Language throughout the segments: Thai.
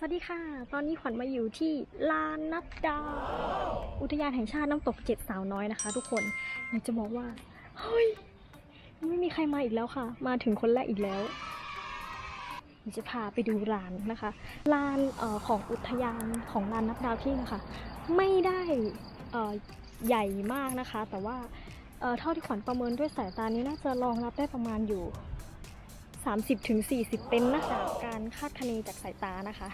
สวัสดีค่ะ ตอนนี้ขวัญมาอยู่ที่ลานนับดาว อุทยานแห่งชาติน้ำตกเจ็ดสาวน้อยนะคะ ทุกคน อยากจะบอกว่า เฮ้ย ไม่มีใครมาอีกแล้วค่ะ มาถึงคนแรกอีกแล้วเดี๋ยวจะพาไปดูลานนะคะ ลานออของอุทยานของลานนับดาวที่นะคะ ไม่ได้ออใหญ่มากนะคะ แต่ว่าเอ่อเท่าที่ขวัญประเมินด้วยสายตานี้น่าจะรองรับได้ประมาณอยู่ 30-40เต็นนะจากการคาดคะเนจากสายตานะคะ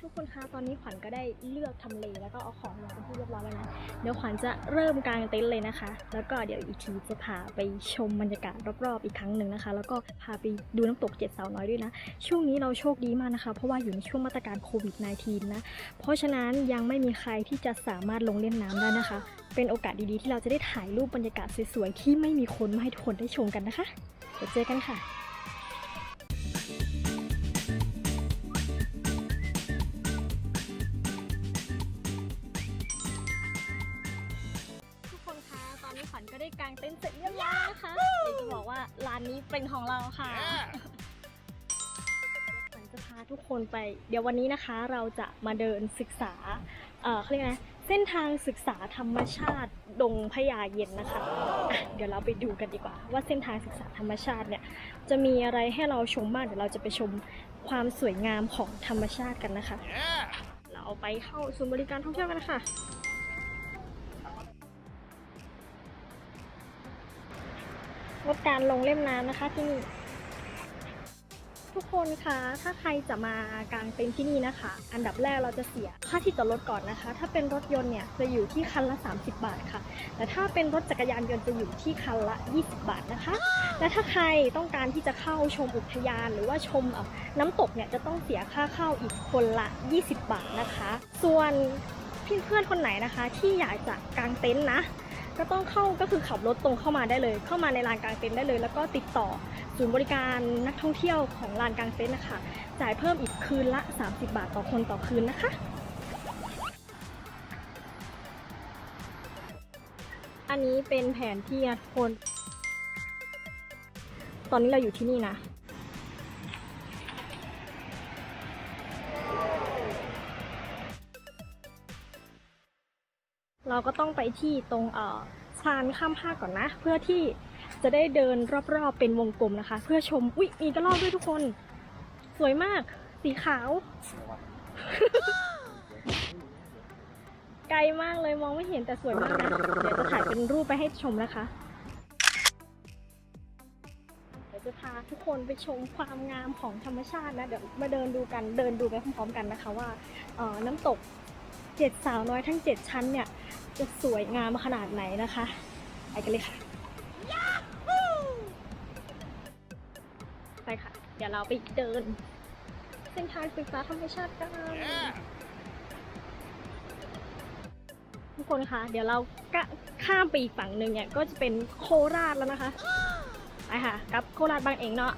ทุกคนคะตอนนี้ขวัญก็ได้เลือกทำเลแล้วก็เอาของลงเป็นที่เรียบร้อยแล้วนะเดี๋ยวขวัญจะเริ่มกางเต็นท์เลยนะคะ แล้วก็เดี๋ยวอีกทีจะพาไปชมบรรยากาศรอบๆอีกครั้งหนึ่งนะคะ แล้วก็พาไปดูน้ำตกเจ็ดสาวน้อยด้วยนะ ช่วงนี้เราโชคดีมากนะคะ เพราะว่าอยู่ในช่วงมาตรการโควิด -19 นะเพราะฉะนั้นยังไม่มีใครที่จะสามารถลงเล่นน้ำได้นะคะ เป็นโอกาสดีๆ ที่เราจะได้ถ่ายรูปบรรยากาศสวยๆ ที่ไม่มีคนมาให้ทุกคนได้ชมกันนะคะเดี๋ยวเจอกันค่ะทุกคนคะตอนนี้ขวัญก็ได้กางเต็นท์เสร็จเรียบร้อยนะคะเลยจะบอกว่าร้านนี้เป็นของเราค่ะขวัญจะพาทุกคนไป เดี๋ยววันนี้นะคะเราจะมาเดินศึกษา เออเขาเรียกนะ เส้นทางศึกษาธรรมชาติดงพญาเย็นนะคะอะเดี๋ยวเราไปดูกันดีกว่า ว่าเส้นทางศึกษาธรรมชาติเนี่ยจะมีอะไรให้เราชมบ้างเดี๋ยวเราจะไปชมความสวยงามของธรรมชาติกันนะคะเราไปเข้าศูนย์บริการท่องเที่ยวกันนะคะงดการลงเล่มน้ำนะคะที่นี่ ทุกคนคะถ้าใครจะมากางเต็นท์ที่นี่นะคะ อันดับแรกเราจะเสียค่าที่จอดรถก่อนนะคะ ถ้าเป็นรถยนต์เนี่ยจะอยู่ที่คันละ 30 บาทค่ะ แต่ถ้าเป็นรถจักรยานยนต์จะอยู่ที่คันละ 20 บาทนะคะ และถ้าใครต้องการที่จะเข้าชมอุทยาน หรือว่าชมน้ำตกเนี่ยจะต้องเสียค่าเข้าอีกคนละ 20 บาทนะคะ ส่วนเพื่อนๆคนไหนนะคะ ที่อยากจะกางเต็นท์นะก็ต้องเข้าก็คือขับรถตรงเข้ามาได้เลย เข้ามาในลานกลางเต็นท์ได้เลย แล้วก็ติดต่อ ศูนย์บริการนักท่องเที่ยวของลานกลางเต็นท์นะคะ จ่ายเพิ่มอีกคืนละ 30 บาทต่อคนต่อคืนนะคะ อันนี้เป็นแผนที่นะทุกคน ตอนนี้เราอยู่ที่นี่นะเราก็ต้องไปที่ตรงเอ่อชานข้ามภาคก่อนนะ เพื่อที่ จะได้เดินรอบๆเป็นวงกลมนะคะ เพื่อชมอุ๊ยมีกระรอกด้วยทุกคน สวยมาก สีขาว ไกลมากเลยมองไม่เห็นแต่สวยมากนะเดี๋ยวจะถ่ายเป็นรูปไปให้ชมนะคะเดี๋ยวจะพาทุกคนไปชมความงามของธรรมชาตินะเดี๋ยวมาเดินดูกันเดินดูไปพร้อมๆกันนะคะว่าออน้ำตกเจ็ดสาวน้อยทั้งเจ็ดชั้นเนี่ยจะสวยงามขนาดไหนนะคะ ไปกันเลยค่ะ เดี๋ยวเราไปเดิน เส้นทางศึกษาธรรมชาติกัน ทุกคนคะ เดี๋ยวเรากะข้ามไปอีกฝั่งหนึ่งเนี่ยก็จะเป็นโคราชแล้วนะคะ ไปค่ะกลับโคราชบางเองเนาะ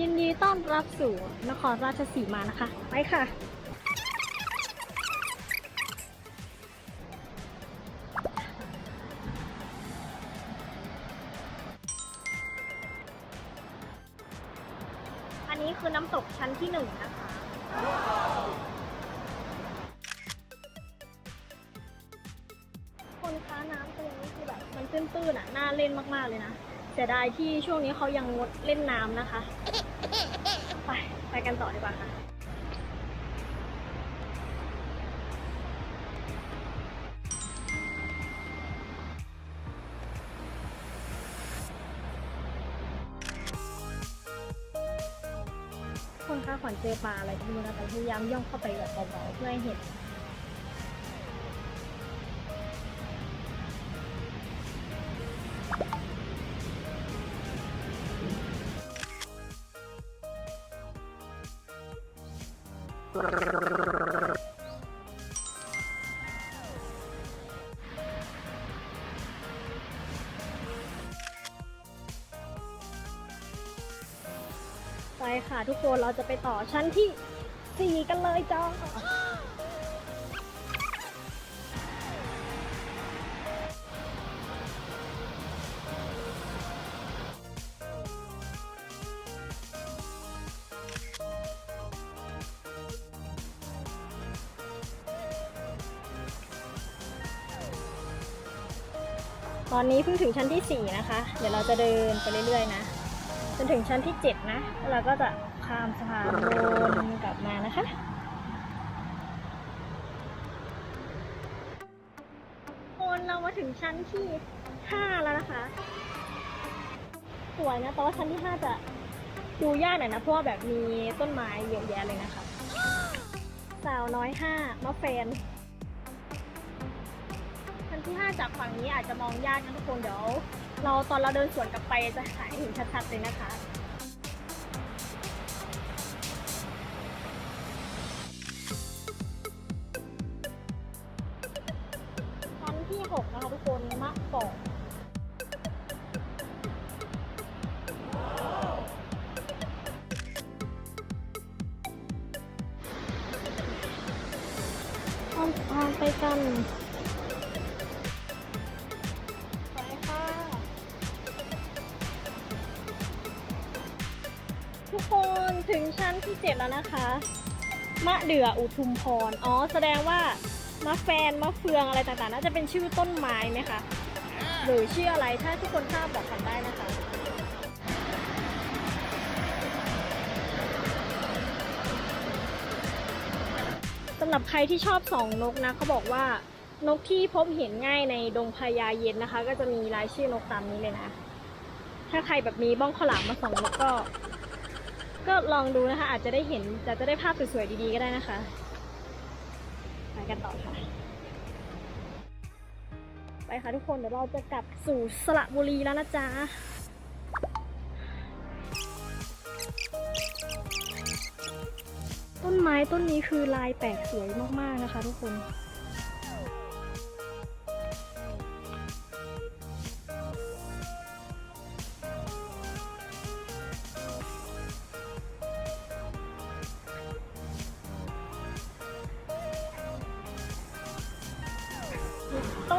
ยินดีต้อนรับสู่นครราชสีมานะคะ ไปค่ะ ที่หนึ่งนะคะ คนค้าน้ำตรงนี้คือแบบมันตื้นๆอะน่าเล่นมากๆเลยนะเสียดายที่ช่วงนี้เขายังงดเล่นน้ำนะคะ ไปไปกันต่อดีกว่าค่ะ ถ้าขวัญเจอปลาอะไรที่นี่นะแต่พยายามย่องเข้าไปแบบเบาๆเพื่อให้เห็น ไปค่ะ ทุกคนเราจะไปต่อชั้นที่สี่กันเลยจ้าตอนนี้เพิ่งถึงชั้นที่ 4 นะคะ เดี๋ยวเราจะเดินไปเรื่อยๆนะ นถึงชั้นที่ 7 นะแล้วเราก็จะข้ามสะพานวนกลับมานะคะคนเรามาถึงชั้นที่ 5 แล้วนะคะ สวยนะ แต่ว่าชั้นที่ 5 จะดูยากหน่อยนะ เพราะว่าแบบมีต้นไม้เยอะแยะเลยนะคะ สาวน้อย 5มะเฟนชั้นที่ 5 จากฝั่งนี้อาจจะมองยากนะทุกคนเดี๋ยว เราตอนเราเดินสวนกลับไปจะหายเห็นชัดๆเลยนะคะ ชั้นที่ 6 นะคะทุกคนมะกอกทางทางไปกัน ถึงชั้นที่7แล้วนะคะ มะเดื่ออุทุมพร อ๋อ แสดงว่ามะแฟนมะเฟืองอะไรต่างๆ น่าจะเป็นชื่อต้นไม้ไหมคะ หรือชื่ออะไร ถ้าทุกคนทราบบอกกันได้นะคะ สำหรับใครที่ชอบสองนกนะเขาบอกว่านกที่พบเห็นง่ายในดงพญาเย็นนะคะ ก็จะมีรายชื่อนกตามนี้เลยนะ ถ้าใครแบบมีบ้องขลามมาสองนกก็ ก็ลองดูนะคะ อาจจะได้เห็นจะจะได้ภาพสวยๆดีๆก็ได้นะคะไปกันต่อค่ะ ไปค่ะทุกคนเดี๋ยวเราจะกลับสู่สระบุรีแล้วนะจ๊ะต้นไม้ต้นนี้คือลายแปลกสวยมากๆนะคะ ทุกคน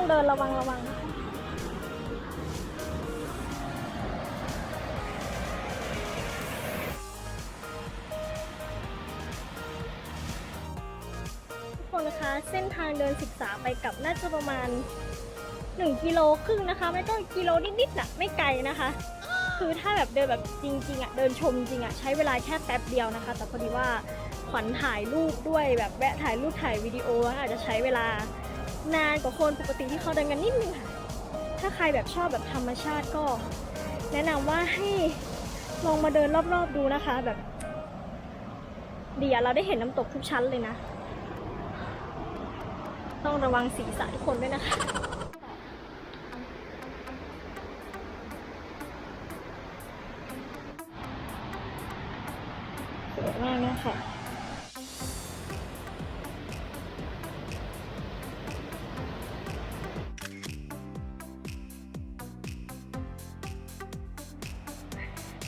เดินระวังระวังคะทุกคนนะคะเส้นทางเดินศึกษาไปกลับน่าจะประมาณ 1 กิโลครึ่งนะคะ ไม่ต้องกิโลนิดๆน่ะไม่ไกลนะคะ คือถ้าแบบเดินแบบจริงๆอะเดินชมจริงอะใช้เวลาแค่แป๊บเดียวนะคะ แต่พอดีว่าขวัญถ่ายรูปด้วยแบบแวะถ่ายรูปถ่ายวิดีโออาจจะใช้เวลา นานกว่าคนปกติที่เขาเดินกันนิดนึงค่ะ ถ้าใครแบบชอบแบบธรรมชาติก็ แนะนำว่าให้ลองมาเดินรอบๆดูนะคะ แบบดีอะเราได้เห็นน้ำตกทุกชั้นเลยนะ ต้องระวังศีรษะทุกคนด้วยนะคะสวยมากเนี่ยค่ะ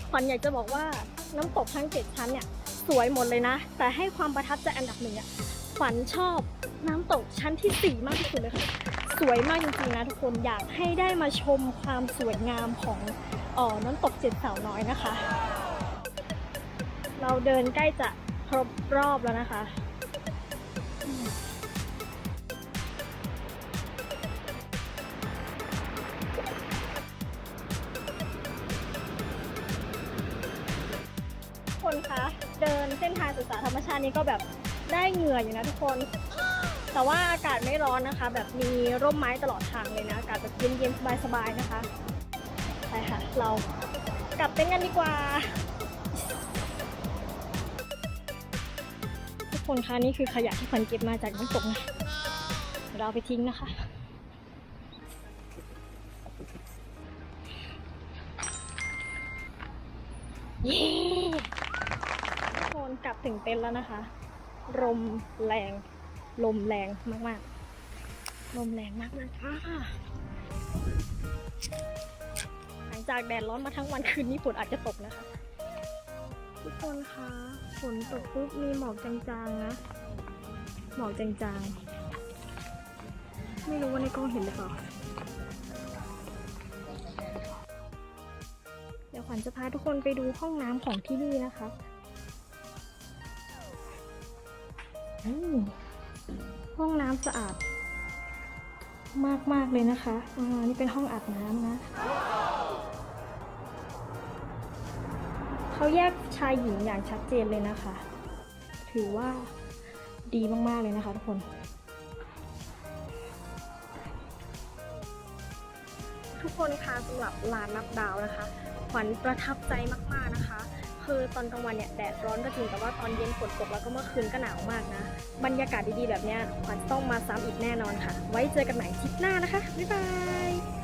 ขวัญอยากจะบอกว่าน้ำตกทั้งเจ็ดชั้นเนี่ยสวยหมดเลยนะ แต่ให้ความประทับใจอันดับหนึ่งอะขวัญชอบน้ำตกชั้นที่สี่มากที่สุดเลยค่ะสวยมากจริงๆนะทุกคนอยากให้ได้มาชมความสวยงามของออน้ำตกเจ็ดสาวน้อยนะคะ เราเดินใกล้จะครบรอบแล้วนะคะ ศึกษาธรรมชาตินี้ก็แบบได้เหงื่ออยู่นะทุกคน แต่ว่าอากาศไม่ร้อนนะคะ แบบมีร่มไม้ตลอดทางเลยนะ อากาศแบบเย็นๆสบายๆนะคะไปค่ะเรากลับเต็นกันดีกว่า ทุกคนคะนี่คือขยะที่ขวัญเก็บมาจากน้ำตกนะเราไปทิ้งนะคะเย้ กลับถึงเต็นท์แล้วนะคะลมแรงลมแรงมากๆลมแรงมากเลยค่ะหลังจากแดดร้อนมาทั้งวันคืนนี้ฝนอาจจะตกนะคะ ทุกคนคะฝนตกปุ๊บมีหมอกจางๆนะหมอกจางๆ ไม่รู้ว่าในกล้องเห็นหรือเปล่าเดี๋ยวขวัญจะพาทุกคนไปดูห้องน้ำของที่นี่นะคะ ห้องน้ำสะอาด มากมากเลยนะคะอ่านี่เป็นห้องอาบน้ำนะเขาแยกชายหญิงอย่างชัดเจนเลยนะคะ ถือว่าดีมากๆเลยนะคะทุกคนทุกคนคะสำหรับลานนับดาวนะคะ ขวัญประทับใจมากๆนะคะ คือตอนกลางวันเนี่ยแดดร้อนก็จริงแต่ว่าตอนเย็นฝนตกแล้วก็เมื่อคืนก็หนาวมากนะ บรรยากาศดีๆแบบเนี้ยขวัญต้องมาซ้ำอีกแน่นอนค่ะ ไว้เจอกันใหม่ทริปหน้านะคะ บ๊ายบาย